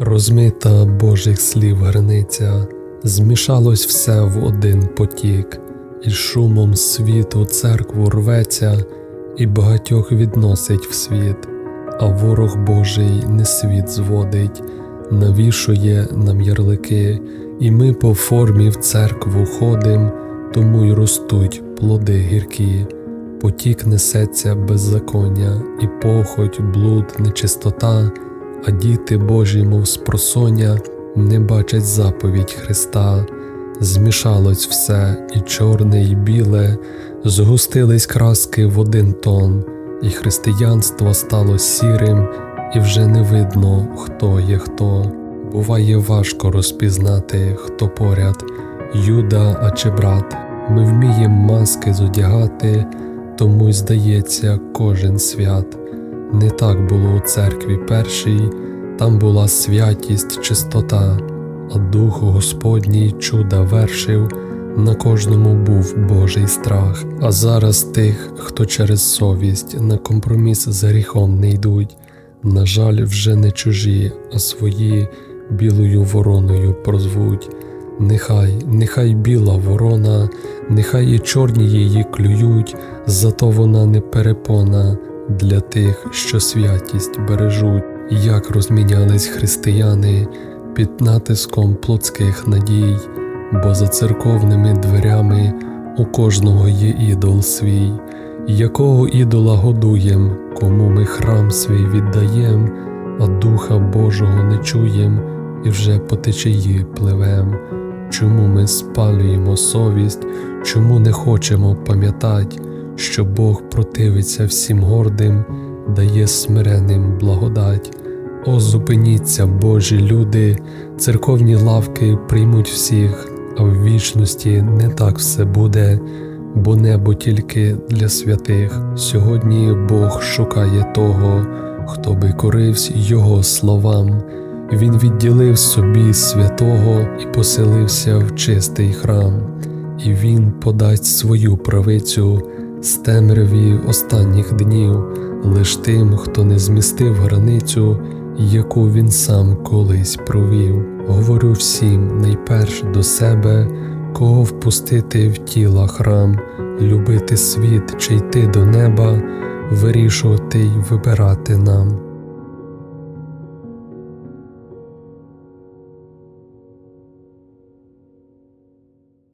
Розмита Божих слів границя, змішалось все в один потік, і шумом світу церкву рветься, і багатьох відносить в світ, а ворог Божий не світ зводить, навішує нам ярлики, і ми по формі в церкву ходим, тому й ростуть плоди гіркі. Потік несеться беззаконня, і похоть, блуд, нечистота, а діти Божі, мов спросоння, не бачать заповідь Христа. Змішалось все, і чорне, і біле, згустились краски в один тон, і християнство стало сірим, і вже не видно, хто є хто. Буває важко розпізнати, хто поряд, Юда, а чи брат. Ми вміємо маски зодягати, тому й здається кожен свят. Не так було у церкві першій, там була святість, чистота, а дух Господній чуда вершив, на кожному був Божий страх. А зараз тих, хто через совість на компроміс з гріхом не йдуть, на жаль, вже не чужі, а свої білою вороною прозвуть. Нехай, нехай біла ворона, нехай і чорні її клюють, зато вона не перепона для тих, що святість бережуть, як розмінялись християни під натиском плотських надій, бо за церковними дверями у кожного є ідол свій, якого ідола годуєм, кому ми храм свій віддаєм, а Духа Божого не чуєм і вже по течії пливем. Чому ми спалюємо совість, чому не хочемо пам'ятати, що Бог противиться всім гордим, дає смиренним благодать. О, зупиніться, Божі люди, церковні лавки приймуть всіх, а в вічності не так все буде, бо небо тільки для святих. Сьогодні Бог шукає того, хто би корився Його словам. Він відділив собі святого і поселився в чистий храм, і він подасть свою правицю з темряві останніх днів, лиш тим, хто не змістив границю, яку він сам колись провів. Говорю всім найперш до себе, кого впустити в тіла храм, любити світ чи йти до неба, вирішувати й вибирати нам.